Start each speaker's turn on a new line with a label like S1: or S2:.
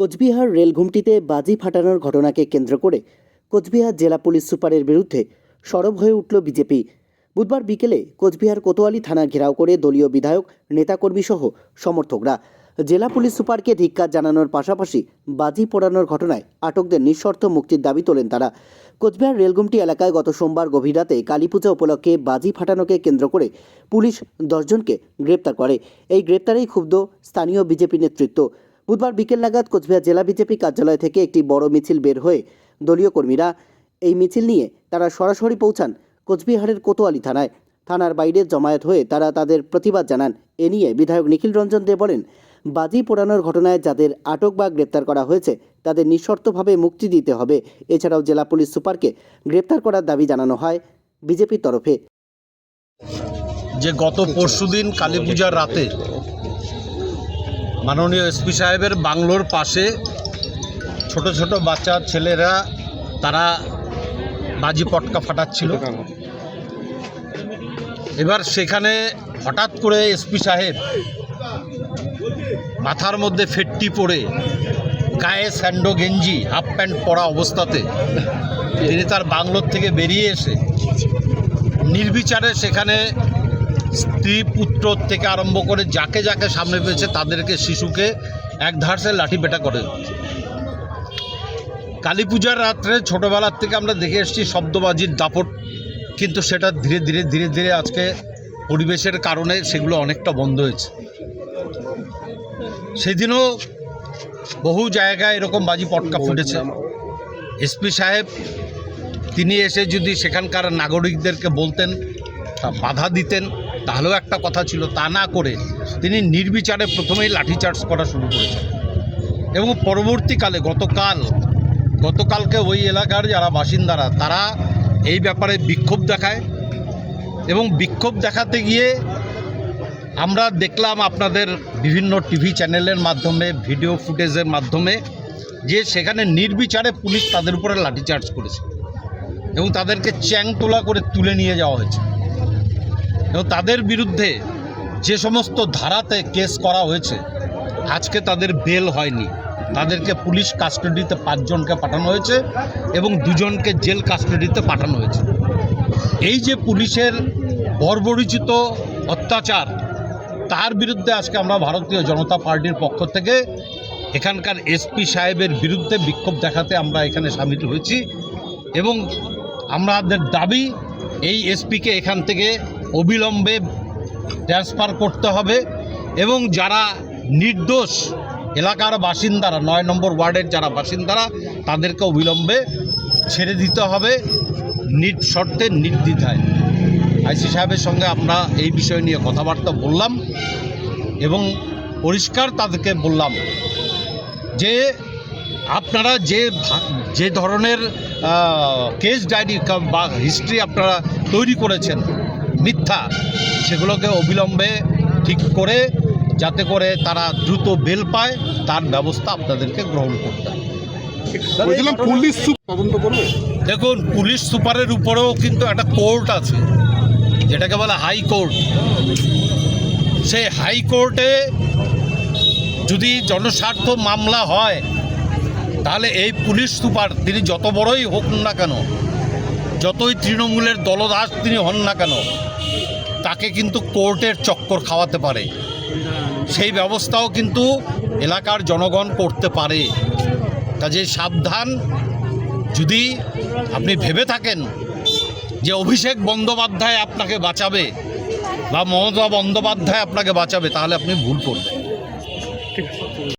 S1: কোচবিহার রেলঘুমটিতে বাজি ফাটানোর ঘটনাকে কেন্দ্র করে কোচবিহার জেলা পুলিশ সুপারের বিরুদ্ধে সরব হয়ে উঠল বিজেপি। বুধবার বিকেলে কোচবিহার কোতোয়ালি থানা ঘেরাও করে দলীয় বিধায়ক নেতাকর্মী সহ সমর্থকরা জেলা পুলিশ সুপারকে ধিক্কার জানানোর পাশাপাশি বাজি পোড়ানোর ঘটনায় আটকদের নিঃশর্ত মুক্তির দাবি তোলেন তারা। কোচবিহার রেলগুমটি এলাকায় গত সোমবার গভীর রাতে কালীপূজা উপলক্ষে বাজি ফাটানোকে কেন্দ্র করে পুলিশ দশজনকে গ্রেপ্তার করে। এই গ্রেপ্তারেই ক্ষুব্ধ স্থানীয় বিজেপি নেতৃত্ব। বুধবার বিকেল নাগাদ কোচবিহার জেলা বিজেপি কার্যালয় থেকে একটি বড় মিছিল বের হয়ে দলীয় কর্মীরা এই মিছিল নিয়ে তারা সরাসরি পৌঁছান কোচবিহারের কোতোয়ালি থানায়। থানার বাইরে জমায়েত হয়ে তারা তাদের প্রতিবাদ জানান। এ নিয়ে বিধায়ক নিখিল রঞ্জন দে বলেন, বাজি পোড়ানোর ঘটনায় যাদের আটক বা গ্রেপ্তার করা হয়েছে, তাদের নিঃশর্তভাবে মুক্তি দিতে হবে। এছাড়াও জেলা পুলিশ সুপারকে গ্রেপ্তার করার দাবি জানানো হয় বিজেপির তরফে।
S2: যে গত পরশুদিন কালী পূজার রাতে মাননীয় এসপি সাহেবের বাংলোর পাশে ছোট ছোট বাচ্চা ছেলেরা তারা বাজি পটকা ফাটাচ্ছিল। এবার সেখানে হঠাৎ করে এসপি সাহেব মাথার মধ্যে ফেটটি পড়ে, গায়ে স্যান্ডো গেঞ্জি, হাফ প্যান্ট পরা অবস্থাতে তিনি তার বাংলোর থেকে বেরিয়ে এসে নির্বিচারে সেখানে স্ত্রী পুত্র থেকে আরম্ভ করে যাকে যাকে সামনে পেয়েছে তাদেরকে শিশুকে এক ধারসে লাঠি পেটা করে। কালী পূজার রাত্রে ছোটোবেলার থেকে আমরা দেখে এসেছি শব্দবাজির দাপট, কিন্তু সেটা ধীরে ধীরে ধীরে ধীরে আজকে পরিবেশের কারণে সেগুলো অনেকটা বন্ধ হয়েছে। সেদিনও বহু জায়গায় এরকম বাজি পটকা ফুটেছে। এসপি সাহেব, তিনি এসে যদি সেখানকার নাগরিকদেরকে বলতেন বাধা দিতেন তাহলেও একটা কথা ছিল, তা না করে তিনি নির্বিচারে প্রথমেই লাঠিচার্জ করা শুরু করেছেন। এবং পরবর্তীকালে গতকাল, গতকালকে ওই এলাকার যারা বাসিন্দারা, তারা এই ব্যাপারে বিক্ষোভ দেখায় এবং বিক্ষোভ দেখাতে গিয়ে আমরা দেখলাম আপনাদের বিভিন্ন টিভি চ্যানেলের মাধ্যমে, ভিডিও ফুটেজের মাধ্যমে যে সেখানে নির্বিচারে পুলিশ তাদের উপরে লাঠিচার্জ করেছে এবং তাদেরকে চ্যাং তোলা করে তুলে নিয়ে যাওয়া হয়েছে। এবং তাদের বিরুদ্ধে যে সমস্ত ধারাতে কেস করা হয়েছে, আজকে তাদের বেল হয়নি। তাদেরকে পুলিশ কাস্টাডিতে পাঁচজনকে পাঠানো হয়েছে এবং দুজনকে জেল কাস্টাডিতে পাঠানো হয়েছে। এই যে পুলিশের বর্বরিচিত অত্যাচার, তার বিরুদ্ধে আজকে আমরা ভারতীয় জনতা পার্টির পক্ষ থেকে এখানকার এসপি সাহেবের বিরুদ্ধে বিক্ষোভ দেখাতে আমরা এখানে সামিল হয়েছি এবং আমাদের দাবি, এই এসপিকে এখান থেকে অবিলম্বে ট্রান্সফার করতে হবে এবং যারা নির্দোষ এলাকার বাসিন্দারা, নয় নম্বর ওয়ার্ডের যারা বাসিন্দারা, তাদেরকে অবিলম্বে ছেড়ে দিতে হবে নিট শর্তে, নির্দ্বিধায়। আইসি সাহেবের সঙ্গে আমরা এই বিষয় নিয়ে কথাবার্তা বললাম এবং পরিষ্কার তাদেরকে বললাম যে আপনারা যে যে ধরনের কেস ডায়েরি বা হিস্ট্রি আপনারা তৈরি করেছেন মিথ্যা সেগুলোকে অবিলম্বে ঠিক করে যাতে করে তারা দ্রুত বেল পায় তার ব্যবস্থা আপনাদেরকে গ্রহণ করতে হবে।
S3: পুলিশ তদন্ত করবে?
S2: দেখুন পুলিশ সুপারের উপরেও কিন্তু একটা কোর্ট আছে যেটাকে বলে হাইকোর্ট সেই হাইকোর্টে যদি জনস্বার্থ মামলা হয় তাহলে এই পুলিশ সুপার তিনি যত বড়ই হোক না কেন যতই তৃণমূলের দলদাস তিনি হন না কেন, তাকে কিন্তু কোর্টের চক্কর খাওয়াতে পারে। সেই ব্যবস্থাও কিন্তু এলাকার জনগণ করতে পারে। কাজে সাবধান, যদি আপনি ভেবে থাকেন যে অভিষেক বন্দ্যোপাধ্যায় আপনাকে বাঁচাবে বা মমতা বন্দ্যোপাধ্যায় আপনাকে বাঁচাবে, তাহলে আপনি ভুল করবেন।